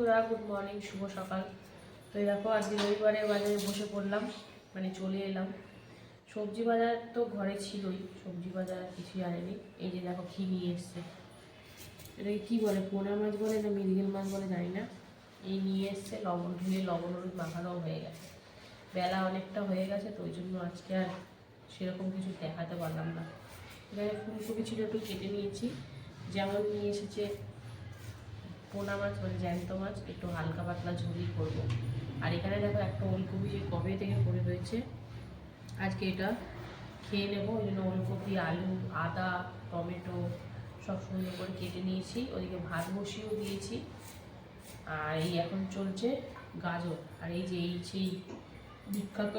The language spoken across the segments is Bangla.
বন্ধুরা গুড মর্নিং শুভ সকাল। তো দেখো, আজকে রবিবারে বাজারে বসে পড়লাম মানে চলে এলাম। সবজি বাজার তো ঘরে ছিলই, সবজি বাজার কিছুই আনেনি। এই যে দেখো কি নিয়ে এসছে। এটাকে কী বলে, পোনা মাছ বলে না মৃগেল মাছ বলে জানি না? এই নিয়ে এসছে, লবণ ঢেলে লবণ হলুদ মাখানোও হয়ে গেছে। বেলা অনেকটা হয়ে গেছে, তো ওই জন্য আজকে আর সেরকম কিছু দেখাতে পারলাম না। এখানে ফুলকপি ছিল, একটু কেটে নিয়েছি। যেমন নিয়ে এসেছে পোনা মাছ মানে জ্যান্ত মাছ, একটু হালকা পাতলা ঝুলি করব। আর এখানে দেখো একটা ওলকপি যে কবে থেকে পড়ে রয়েছে। আজকে এটা খেয়ে নেব, ওই জন্য ওলকপি, আলু, আদা, টমেটো সব সুন্দর করে কেটে নিয়েছি। ওদিকে ভাত বসিয়েও দিয়েছি। আর এই এখন চলছে গাজর। আর এই যে এই সেই বিখ্যাত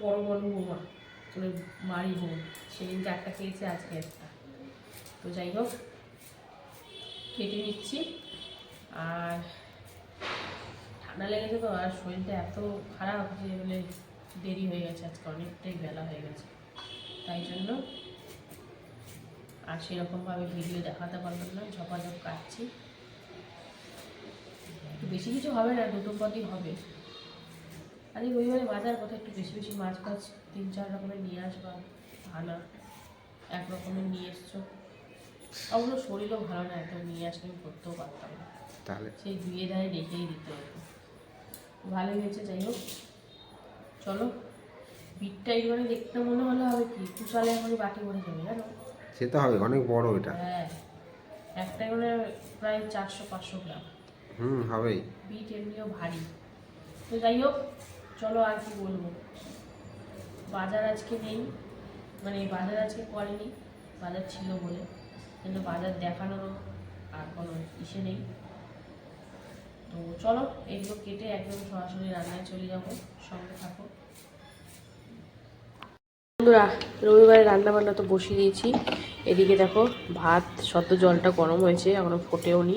পরমাণু বোমা মানে মারি বোম, সেদিন চারটা খেয়েছে, আজকে একটা। তো যাই হোক, কেটে নিচ্ছি। আর ঠান্ডা লেগেছে তো, আর শরীরটা এত খারাপ যে মানে দেরি হয়ে গেছে আজকে, অনেকটাই বেলা হয়ে গেছে। তাই জন্য আর সেরকমভাবে ভিডিও দেখাতে পারলাম না, ঝপাঝপ কাটছি। একটু বেশি কিছু হবে না দুটো পদই হবে। আর আরে রবিবারে বাজার কথা একটু বেশি বেশি মাছ ফাছ তিন চার রকমের নিয়ে আসবা, ভালো, এক রকমের নিয়ে এসছো। অবশ্য শরীরও ভালো না একদম নিয়ে আসলে করতেও পারতাম না। তাহলে। সেই ধুয়ে ধারে রেখেই দিতে হতো ভালোই হয়েছে যাই হোক। চলো বিটটা এইবারে দেখতে মনে হলে হবে কি? কুচালে এখনই বাটি ভরে যাবে জানো? সে তো হবে অনেক বড় এটা। হ্যাঁ। একটা মানে প্রায় চারশো পাঁচশো গ্রাম। হুম হবেই। বিট এমনিও ভারী। তো যাই হোক চলো আর কি বলব? বাজার আজকে নেই। মানে বাজার আজকে করেনি। বাজার ছিল বলে। কিন্তু বাজার দেখানোরও আর কোনো ইসে নেই। তো চলো এইগুলো কেটে একদম সরাসরি রান্নায় চলে যাব। সঙ্গে থাকো। বন্ধুরা, রবিবারে রান্না বান্না তো বসিয়ে দিয়েছি। এদিকে দেখো, ভাত, সদ্য জলটা গরম হয়েছে, এখনও ফোটেও নি।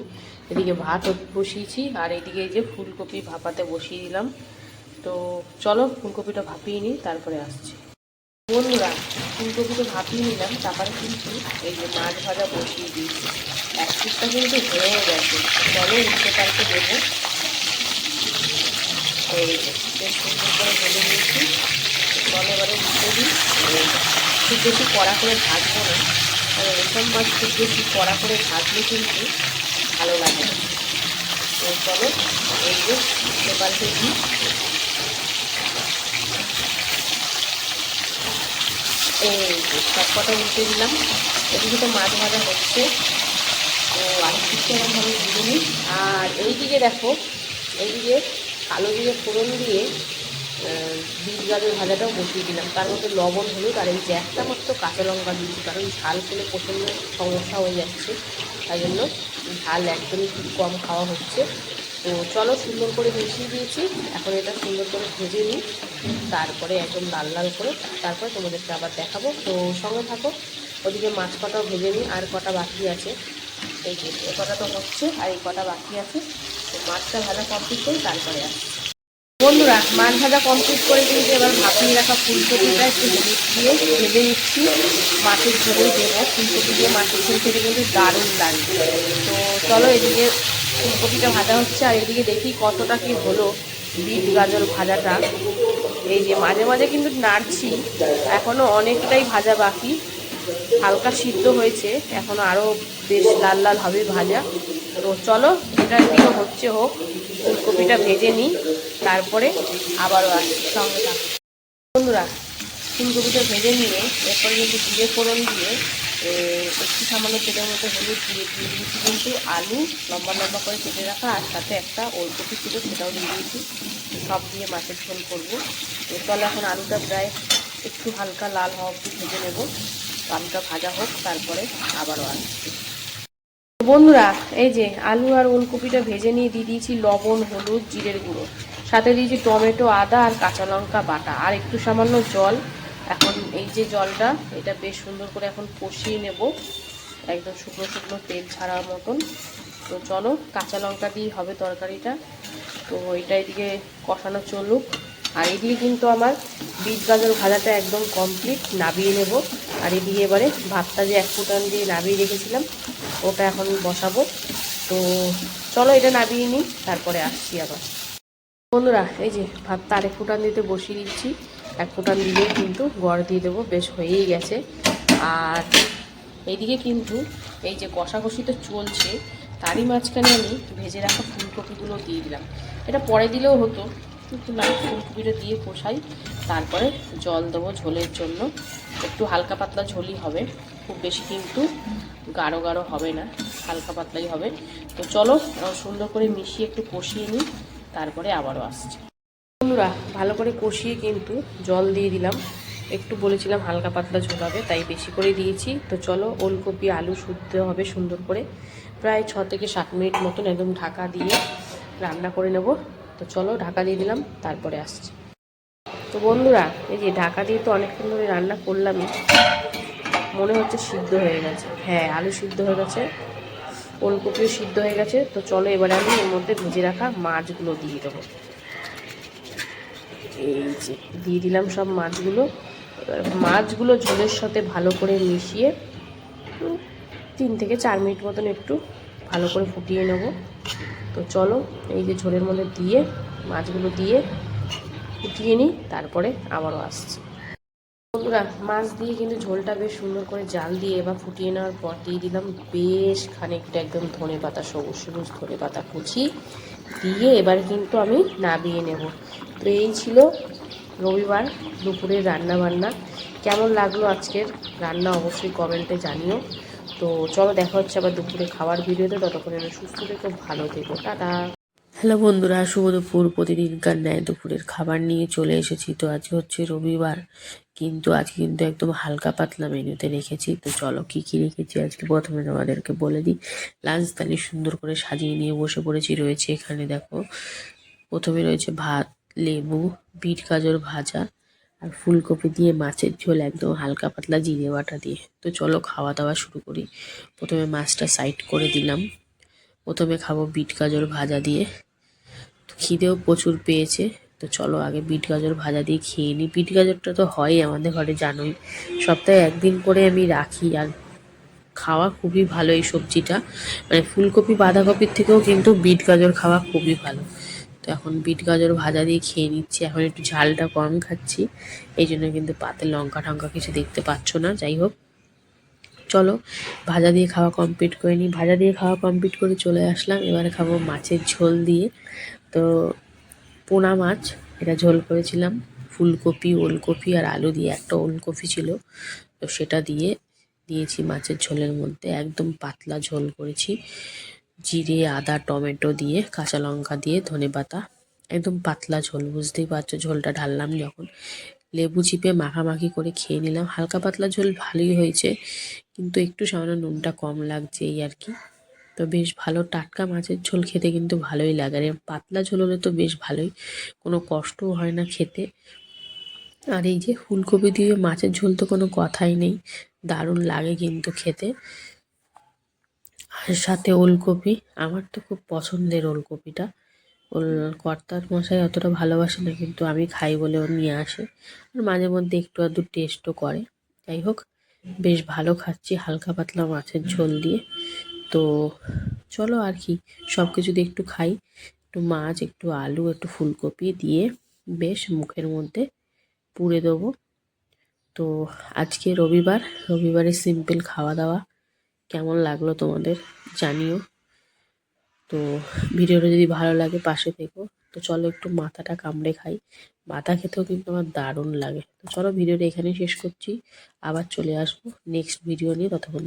এদিকে ভাত বসিয়েছি, আর এদিকে এই যে ফুলকপি ভাপাতে বসিয়ে দিলাম। তো চলো, ফুলকপিটা ভাপিয়ে নিই, তারপরে আসছি। বন্ধুরা ফুলকপিটা ভাপিয়ে নিলাম, তারপরে কিন্তু এই যে মাছ ভাজা বসিয়ে দিয়েছি। এক পিসটা কিন্তু হয়ে গেছে। চলো উঠতে পারতে দেবো। বেশ সুন্দর করে দিই। খুব বেশি কড়া করে ভাজবো না। এরকম মাছ খুব বেশি কড়া করে ভাজলে কিন্তু ভালো লাগে না। তো এই যে উঠতে পারতে এই যে কটা দিলাম। এদিকে তো মাছ ভাজা হচ্ছে। তো আর কিছু এরকমভাবে নিই। আর এইদিকে দেখো, এইদিকে কালো দিয়ে ফোড়ন দিয়ে বিট গাজর ভাজাটাও বসিয়ে দিলাম। তার মধ্যে লবণ, হলুদ আর এই যে একটা মাত্র কাঁচা লঙ্কা দিয়েছি, কারণ ঝাল খেলে প্রচণ্ড সমস্যা হয়ে যাচ্ছে। তাই জন্য ঝাল একদমই খুব কম খাওয়া হচ্ছে। তো চলো সুন্দর করে মিশিয়ে দিয়েছি। এখন এটা সুন্দর করে ভেজে নিই। তারপরে একদম লাল লাল করে তারপরে তোমাদেরকে আবার দেখাবো। তো সঙ্গে থাকো, ওদিকে মাছ কটাও ভেজে নিই, আর কটা বাকি আছে। এই যে, এ কটা তো হচ্ছে, আর এই কটা বাকি আছে। তো মাছটা ভাজা কমপ্লিট করি তারপরে আসছি। বন্ধুরা, মাছ ভাজা কমপ্লিট করে কিন্তু এবার ভাপিয়ে রাখা ফুলকপিটা একটু দিয়ে ভেজে নিচ্ছি। মাছের ঝোলেই দেবো। ফুলকপি দিয়ে মাছের ঝোল খেতে কিন্তু দারুণ লাগবে তো চলো এদিকে ফুলকপিটা ভাজা হচ্ছে, আর এদিকে দেখি কতটা কি হলো বিট গাজর ভাজাটা। এই যে মাঝে মাঝে কিন্তু নাড়ছি, এখনও অনেকটাই ভাজা বাকি। হালকা সিদ্ধ হয়েছে, এখনও আরও বেশ লাল লাল হবে ভাজা। তো চলো, এটা দিকে হচ্ছে হোক, ফুলকপিটা ভেজে নিই, তারপরে আবারও আসছি সঙ্গে বন্ধুরা, ফুলকপিটা ভেজে নিয়ে, এরপরে কিন্তু জিরে ফোড়ন দিয়ে একটু সামান্য তেলের মধ্যে হলুদ দিয়ে দিয়ে দিয়েছি, কিন্তু আলু লম্বা লম্বা করে কেটে রাখা আর সাথে একটা ওলকপি ছিল, সেটাও দিয়ে দিয়েছি। সব দিয়ে মাছের ঝোল করব। তো চলো এখন আলুটা প্রায় একটু হালকা লাল হওয়া অবধি ভেজে নেব। আলুটা ভাজা হোক, তারপরে আবারও আসছি বন্ধুরা, এই যে আলু আর ওলকপিটা ভেজে নিয়ে দিয়ে দিয়েছি লবণ, হলুদ, জিরের গুঁড়ো। সাথে দিয়েছি টমেটো, আদা আর কাঁচা লঙ্কা বাটা। আর একটু সামান্য জল। এখন যে জলটা, এটা বেশ সুন্দর করে এখন কষিয়ে নেব। একদম শুকনো শুকনো তেল ছাড়ার মতন। তো চলো, কাঁচা লঙ্কা দিয়ে হবে তরকারিটা। তো এটা এদিকে কষানো চলুক। আর এদিকে কিন্তু আমার বিট গাজর ভাজাটা একদম কমপ্লিট নাবিয়ে নেব। আর এদিকে এবারে ভাতটা যে এক ফুটান দিয়ে নাবিয়ে রেখেছিলাম, ওটা এখন বসাবো। তো চলো, এটা নামিয়ে নিই, তারপরে আসছি আবার। বন্ধুরা, এই যে ভাতটা আরেক ফুটান দিতে বসিয়ে দিচ্ছি। এক ফুটান দিলেই কিন্তু গড় দিয়ে দেবো, বেশ হয়েই গেছে। আর এইদিকে কিন্তু এই যে কষাকষি তো চলছে, তারই মাঝখানে আমি ভেজে রাখা ফুলকপিগুলো দিয়ে দিলাম। এটা পরে দিলেও হতো কিন্তু না, ফুলকপিটা দিয়ে কষাই, তারপরে জল দেবো ঝোলের জন্য। একটু হালকা পাতলা ঝোলই হবে, খুব বেশি কিন্তু গাঢ় গাঢ় হবে না, হালকা পাতলাই হবে। তো চলো সুন্দর করে মিশিয়ে একটু কষিয়ে নিই, তারপরে আবারও আসছি। বন্ধুরা, ভালো করে কষিয়ে কিন্তু জল দিয়ে দিলাম। একটু বলেছিলাম হালকা পাতলা ঝোল হবে, তাই বেশি করে দিয়েছি। তো চলো ওলকপি, আলু শুদ্ধ হবে সুন্দর করে। প্রায় ছ থেকে সাত মিনিট মতন একদম ঢাকা দিয়ে রান্না করে নেব। তো চলো ঢাকা দিয়ে দিলাম, তারপরে আসছি। তো বন্ধুরা, এই যে ঢাকা দিয়ে তো অনেকক্ষণ ধরে রান্না করলামই, মনে হচ্ছে সিদ্ধ হয়ে গেছে। হ্যাঁ আলু সিদ্ধ হয়ে গেছে, ওলকপিও সিদ্ধ হয়ে গেছে। তো চলো এবারে আমি এর মধ্যে ভেজে রাখা মাছগুলো দিয়ে দেবো। এই যে দিয়ে দিলাম সব মাছগুলো। এবার মাছগুলো ঝোলের সাথে ভালো করে মিশিয়ে তিন থেকে চার মিনিট মতন একটু ভালো করে ফুটিয়ে নেব। তো চলো এই যে ঝোলের মধ্যে দিয়ে মাছগুলো দিয়ে ফুটিয়ে নিই, তারপরে আবারও আসছি। বন্ধুরা, মাছ দিয়ে কিন্তু ঝোলটা বেশ সুন্দর করে জাল দিয়ে এবার ফুটিয়ে নেওয়ার পর দিয়ে দিলাম বেশ খানিকটা একদম ধনে পাতা সবুজ সবুজ ধনে পাতা কুচি। দিয়ে এবার কিন্তু আমি নাবিয়ে নেব। তো এই ছিল রবিবার দুপুরের রান্না বান্না কেমন লাগল আজকের রান্না অবশ্যই কমেন্টে জানিও। তো চলো দেখা হচ্ছে আবার দুপুরে খাবার ভিডিওতে। ততক্ষণে সুস্থ থেকো, ভালো থেকো। টাটা। হ্যালো বন্ধুরা, শুভ দুপুর। প্রতিদিনকার ন্যায় দুপুরের খাবার নিয়ে চলে এসেছি। তো আজ হচ্ছে রবিবার, কিন্তু আজকে কিন্তু একদম হালকা পাতলা মেনুতে রেখেছি। তো চলো কি কি রেখেছি আজকে প্রথমে তোমাদেরকে বলে দিই। লাঞ্চ থালি সুন্দর করে সাজিয়ে নিয়ে বসে পড়েছি। রয়েছে এখানে দেখো, প্রথমে রয়েছে ভাত, লেবু, বিট গাজর ভাজা আর ফুলকপি দিয়ে মাছের ঝোল, একদম হালকা পাতলা জিরে বাটা দিয়ে। তো চলো খাওয়া দাওয়া শুরু করি। প্রথমে মাছটা সাইড করে দিলাম। প্রথমে খাব বিট গাজর ভাজা দিয়ে। তো খিদেও প্রচুর পেয়েছে। তো চলো আগে বিট গাজর ভাজা দিয়ে খেয়ে নিই বিট গাজরটা তো হয় আমাদের ঘরে, জানোই। সপ্তাহে একদিন করে আমি রাখি। আর খাওয়া খুবই ভালো এই সবজিটা। মানে ফুলকপি, বাঁধাকপির থেকেও কিন্তু বিট গাজর খাওয়া খুবই ভালো। তো এখন বিট গাজর ভাজা দিয়ে খেয়ে নিচ্ছি। এখন একটু ঝালটা কম খাচ্ছি। এই জন্য কিন্তু পাতে লঙ্কা টঙ্কা কিছু দেখতে পাচ্ছ না। যাই হোক। চলো, ভাজা দিয়ে খাওয়া কমপ্লিট করে নিই। ভাজা দিয়ে খাওয়া কমপ্লিট করে চলে আসলাম। এবারে খাব মাছের ঝোল দিয়ে। তো পোনা মাছ, এটা ঝোল করেছিলাম। ফুলকপি, ওলকপি আর আলু দিয়ে, একটা ওলকপি ছিল। তো সেটা দিয়ে দিয়েছি মাছের ঝোলের মধ্যে। একদম পাতলা ঝোল করেছি। জিরে, আদা, টমেটো দিয়ে, কাঁচা লঙ্কা দিয়ে, ধনে পাতা। একদম পাতলা ঝোল, বুঝতেই পারছ ঝোলটা ঢাললাম যখন। লেবু চিপে মাখামাখি করে খেয়ে নিলাম। হালকা পাতলা ঝোল ভালোই হয়েছে। কিন্তু একটু সামান্য নুনটা কম লাগছে এই আর কি। তো বেশ ভালো টাটকা মাছের ঝোল খেতে কিন্তু ভালোই লাগে। আর পাতলা ঝোল হলে তো বেশ ভালোই, কোনো কষ্টও হয় না খেতে। আর এই যে ফুলকপি দিয়ে মাছের ঝোল তো কোনো কথাই নেই, দারুণ লাগে কিন্তু খেতে। আর সাথে ওলকপি, আমার তো খুব পছন্দের ওলকপিটা। ওল কর্তার মশাই অতটা ভালোবাসে না, কিন্তু আমি খাই বলে ও নিয়ে আসে। আর মাঝে মধ্যে একটু আধটু টেস্টও করে। যাই হোক বেশ ভালো খাচ্ছি, হালকা পাতলা মাছের ঝোল দিয়ে। তো চলো আর কি সব কিছু দিয়ে একটু খাই। একটু মাছ, একটু আলু, একটু ফুলকপি দিয়ে বেশ মুখের মধ্যে পুড়ে দেবো। তো আজকে রবিবার, রবিবারে সিম্পল খাওয়া দাওয়া। কেমন লাগল তোমাদের জানিও। তো ভিডিওটা যদি ভালো লাগে পাশে থেকো। তো চলো একটু মাথাটা কামড়ে খাই। মাথা খেতেও কিন্তু আমার দারুণ লাগে। তো চলো ভিডিওটা এখানেই শেষ করছি। আবার চলে আসব নেক্সট ভিডিও নিয়ে। ততক্ষণ